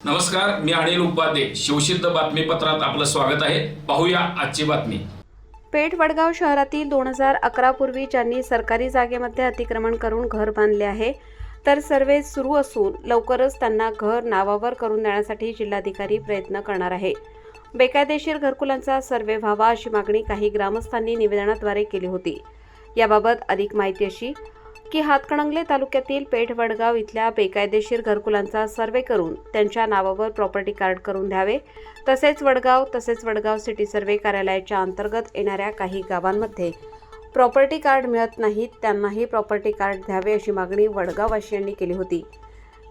नमस्कार मी अनिल उपाध्ये. शिवसिद्ध बातमीपत्रात आपलं स्वागत आहे. पाहूया आजची बातमी. पेठ वडगाव शहरातील दोन हजार अकरा पूर्वी ज्यांनी सरकारी जागेमध्ये अतिक्रमण करून घर बांधले आहे तर सर्वे सुरू असून लवकरच त्यांना घर नावावर करून देण्यासाठी जिल्हाधिकारी प्रयत्न करणार आहे. बेकायदेशीर घरकुलांचा सर्वे व्हावा अशी मागणी काही ग्रामस्थांनी निवेदनाद्वारे केली होती. याबाबत अधिक माहिती अशी की हातकणंगले तालुक्यातील पेठ वडगाव इथल्या बेकायदेशीर घरकुलांचा सर्वे करून त्यांच्या नावावर प्रॉपर्टी कार्ड करून द्यावे. तसेच वडगाव तसेच वडगाव सिटी सर्वे कार्यालयाच्या अंतर्गत येणाऱ्या काही गावांमध्ये प्रॉपर्टी कार्ड मिळत नाहीत त्यांनाही प्रॉपर्टी कार्ड द्यावे अशी मागणी वडगाववासियांनी केली होती.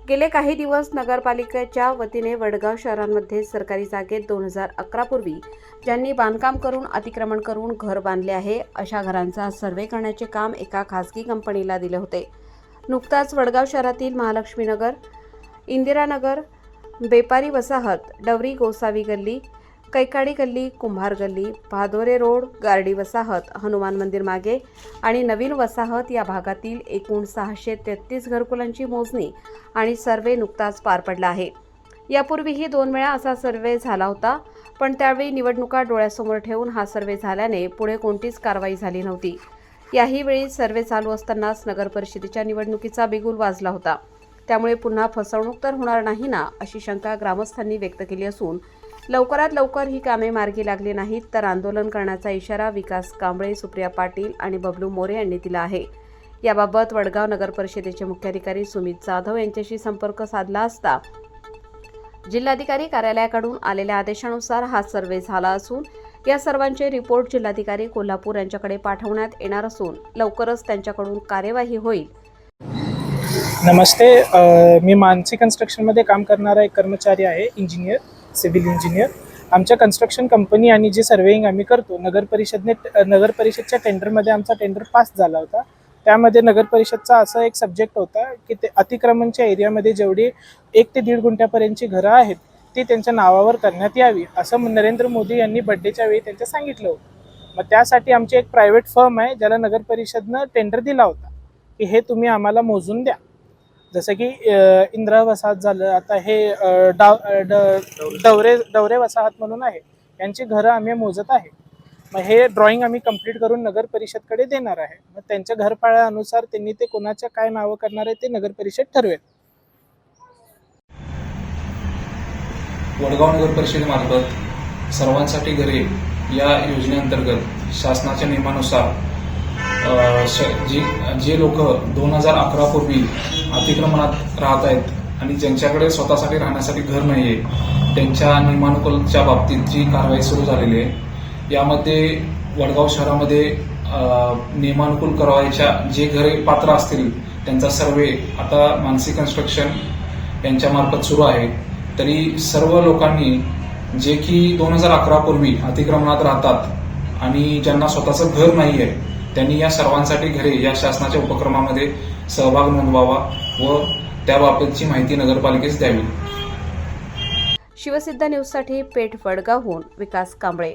गेले काही दिवस नगरपालिकेच्या वतीने वडगाव शहरांमध्ये सरकारी जागेत दोन हजार अकरापूर्वी ज्यांनी बांधकाम करून अतिक्रमण करून घर बांधले आहे अशा घरांचा सर्वे करण्याचे काम एका खासगी कंपनीला दिले होते. नुकताच वडगाव शहरातील महालक्ष्मीनगर इंदिरानगर बेपारी वसाहत डवरी गोसावी गल्ली कैकाडी गल्ली कुंभार गल्ली भादोरे रोड गार्डी वसाहत हनुमान मंदिर मागे आणि नवीन वसाहत या भागातील एकूण सहाशे तेहतीस घरकुलांची मोजणी आणि सर्वे नुकताच पार पडला आहे. यापूर्वीही दोन वेळा असा सर्वे झाला होता पण त्यावेळी निवडणुका डोळ्यासमोर ठेवून हा सर्वे झाल्याने पुढे कोणतीच कारवाई झाली नव्हती. याही वेळी सर्वे चालू असतानाच नगर परिषदेच्या निवडणुकीचा बिगुल वाजला होता. त्यामुळे पुन्हा फसवणूक तर होणार नाही ना अशी शंका ग्रामस्थांनी व्यक्त केली असून लवकरात लवकर ही कामे मार्गी लागली नाहीत तर आंदोलन करण्याचा इशारा विकास कांबळे सुप्रिया पाटील आणि बबलू मोरे यांनी दिला आहे. याबाबत वडगाव नगर परिषदेचे मुख्याधिकारी सुमित जाधव यांच्याशी संपर्क साधला असता जिल्हाधिकारी कार्यालयाकडून आलेल्या आदेशानुसार हा सर्वे झाला असून या सर्वांचे रिपोर्ट जिल्हाधिकारी कोल्हापूर यांच्याकडे पाठवण्यात येणार असून लवकरच त्यांच्याकडून कार्यवाही होईल. नमस्ते मी मानसी कन्स्ट्रक्शनमध्ये काम करणारा एक कर्मचारी आहे इंजिनियर. Civil engineer. आमच्या कन्स्ट्रक्शन कंपनी आणि जे सर्वेइंग आम्ही करतो नगर परिषदने नगर परिषदच्या टेंडरमध्ये आमचा टेंडर पास झाला होता. त्यामध्ये नगर परिषदचा असा एक सब्जेक्ट होता की ते अतिक्रमणच्या एरियामध्ये जेवढी एक ते दीड गुंठ्यापर्यंतची घरं आहेत ती त्यांच्या नावावर करण्यात यावी असं नरेंद्र मोदी यांनी बड्डेच्या वेळी त्यांचं सांगितलं होतं. मग त्यासाठी आमची एक प्रायव्हेट फर्म आहे ज्याला नगर परिषदनं टेंडर दिला होता की हे तुम्ही आम्हाला मोजून द्या. जसं की इंदिरा वसाहत झालं. आता हे डाव डवरे डवरे वसाहत म्हणून आहे. यांची घरं आम्ही मोजत आहे. मग हे ड्रॉइंग आम्ही कंप्लीट करून नगर परिषदकडे देणार आहे. मग त्यांच्या घरपाळ्यानुसार त्यांनी ते कोणाच्या काय नावं करणार आहे ते नगर परिषद ठरवेल. वडगाव नगर परिषदेमार्फत सर्वांसाठी घरे या योजनेअंतर्गत शासनाच्या नियमानुसार जी जे लोक दोन हजार अकरा पूर्वी अतिक्रमणात राहत आहेत आणि ज्यांच्याकडे स्वतःसाठी राहण्यासाठी घर नाही आहे त्यांच्या नियमानुकूलच्या बाबतीत जी कारवाई सुरू झालेली आहे यामध्ये वडगाव शहरामध्ये नियमानुकूल करावायच्या जे घरे पात्र असतील त्यांचा सर्वे आता मानसी कन्स्ट्रक्शन यांच्यामार्फत सुरू आहे. तरी सर्व लोकांनी जे की दोन हजार अकरापूर्वी अतिक्रमणात राहतात आणि ज्यांना स्वतःचं घर नाही आहे त्यांनी या सर्वांसाठी घरे या शासनाच्या उपक्रमामध्ये सहभाग नोंदवावा व त्याबाबतची माहिती नगरपालिकेस द्यावी. शिवसिद्ध न्यूजसाठी पेठ वडगावहून विकास कांबळे.